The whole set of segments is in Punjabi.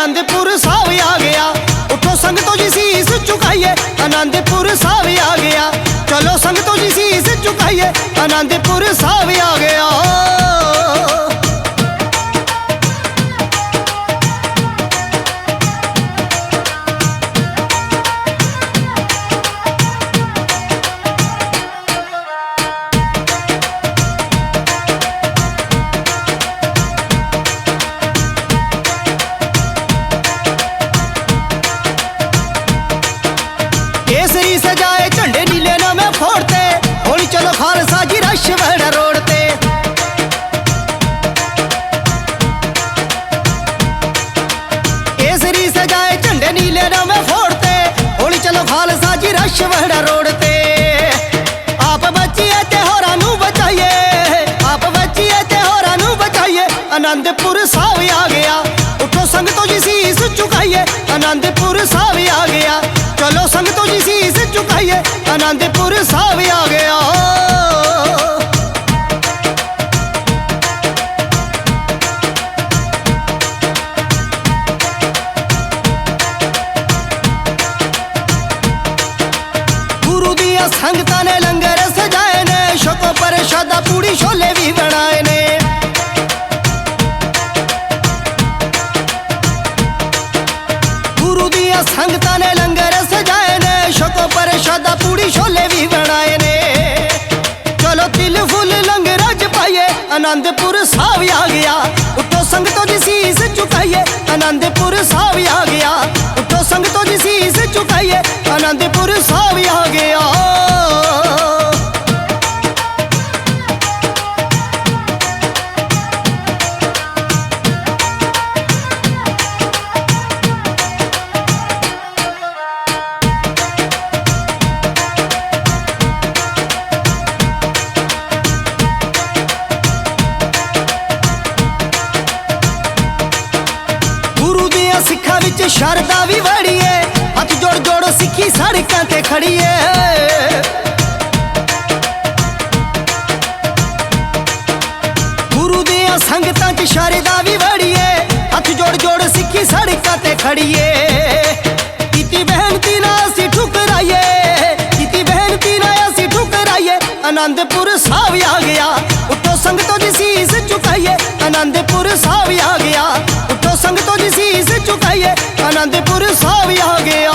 ਅਨੰਦਪੁਰ ਸਾਹਿਬ ਆ ਗਿਆ। ਉਠੋ ਸੰਗਤੋ ਜੀ ਸੀਸ ਝੁਕਾਈਏ ਆਨੰਦਪੁਰ ਸਾਹਿਬ ਆ ਗਿਆ। ਚਲੋ ਸੰਗਤੋ ਜੀ ਸੀਸ ਚੁਕਾਈਏ, ਅਨੰਦਪੁਰ ਸਾਹਿਬ ਆ ਗਿਆ। ਜੀ ਰਸ਼ ਵੜ ਰੋਡ ਤੇ। ਆਪ ਬਚੀਏ ਤੇ ਹੋਰਾਂ ਨੂੰ ਬਚਾਈਏ। ਆਪ ਬਚੀਏ ਤੇ ਹੋਰਾਂ ਨੂੰ ਬਚਾਈਏ। ਆਨੰਦਪੁਰ ਸਾਹਿਬ ਆ ਗਿਆ। ਉਠੋ ਸੰਗਤੋ ਜੀ ਸੀਸ ਝੁਕਾਈਏ ਆਨੰਦਪੁਰ ਸਾਹਿਬ ਆ ਗਿਆ। ਚਲੋ ਸੰਗਤੋ ਜੀ ਸੀਸ ਝੁਕਾਈਏ ਆਨੰਦਪੁਰ ਸਾਹਿਬ ਆ ਗਿਆ। ਪ੍ਰਸ਼ਾਦਾ ਛੋਲੇ ਵੀ ਬਣਾਏ ਨੇ। ਗੁਰੂ ਦੀਆਂ ਸੰਗਤਾਂ ਨੇ ਲੰਗਰ ਸਜਾਏ ਨੇ, ਸ਼ਕੋ ਪ੍ਰਸ਼ਾਦਾ ਪੂੜੀ ਛੋਲੇ ਵੀ ਬਣਾਏ ਨੇ। ਚਲੋ ਤਿਲ ਫੁੱਲ ਲੰਗਰ ਚ ਪਾਈਏ ਆਨੰਦਪੁਰ ਸਾਹਿਬ ਆ ਗਿਆ। ਉੱਠੋ ਸੰਗਤੋ ਜੀ ਸੀਸ ਝੁਕਾਈਏ ਆਨੰਦਪੁਰ ਸਾਹਿਬ ਆ ਗਿਆ। ਉੱਠੋ ਸੰਗਤੋ ਜੀ ਸੀਸ ਝੁਕਾਈਏ ਆਨੰਦਪੁਰ ਸਾਹਿਬ ਆ ਗਿਆ। ਵਿੱਚ ਸ਼ਰਧਾ ਵੀ ਵੜੀਏ। ਹੱਥ ਜੋੜ ਜੋੜ ਸਿੱਖੀ ਸੜਕਾਂ ਤੇ ਖੜੀਏ। ਗੁਰੂ ਦੀਆਂ ਸੰਗਤਾਂ 'ਚ ਸ਼ਰਧਾ ਵੀ ਵੜੀਏ। ਹੱਥ ਜੋੜ ਜੋੜ ਸਿੱਖੀ ਸੜਕਾਂ ਤੇ ਖੜੀਏ। ਕੀਤੀ ਬਹਿਨਤੀ ਨਾ ਅਸੀਂ ਠੁਕਰਾਈਏ। ਕੀਤੀ ਬਹਿਨਤੀ ਨਾ ਅਸੀਂ ਠੁਕਰਾਈਏ। ਆਨੰਦਪੁਰ ਸਾਹਿਬ ਆ ਗਿਆ। ਉੱਠੋ ਸੰਗਤੋ ਜੀ ਸੀਸ ਝੁਕਾਈਏ ਆਨੰਦਪੁਰ ਸਾਹਿਬ ਆ ਗਿਆ। ਉੱਠੋ ਸੰਗਤੋ ਜੀ ਸੀਸ ਝੁਕਾਈਏ ਆਨੰਦਪੁਰ ਸਾਹਿਬ ਆ ਗਏ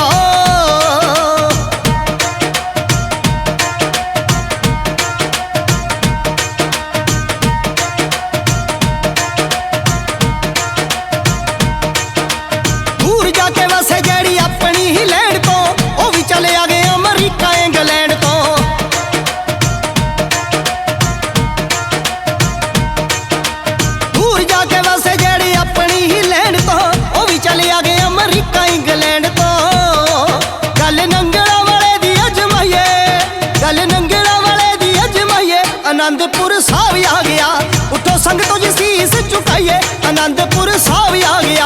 ਅਜਮਾਈਏ ਆਨੰਦਪੁਰ ਸਾਹਿਬ ਆ ਗਿਆ। ਉੱਠੋ ਸੰਗਤੋ ਜੀ ਸੀਸ ਝੁਕਾਈਏ ਆਨੰਦਪੁਰ ਸਾਹਿਬ ਆ ਗਿਆ।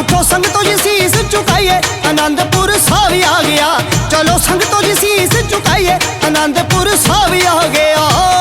ਉੱਠੋ ਸੰਗਤੋ ਜੀ ਸੀਸ ਝੁਕਾਈਏ ਅਨੰਦਪੁਰ ਸਾਹਿਬ ਆ ਗਿਆ। ਚਲੋ ਸੰਗਤੋ ਜੀ ਸੀਸ ਝੁਕਾਈਏ ਅਨੰਦਪੁਰ ਸਾਹਿਬ ਆ ਗਿਆ।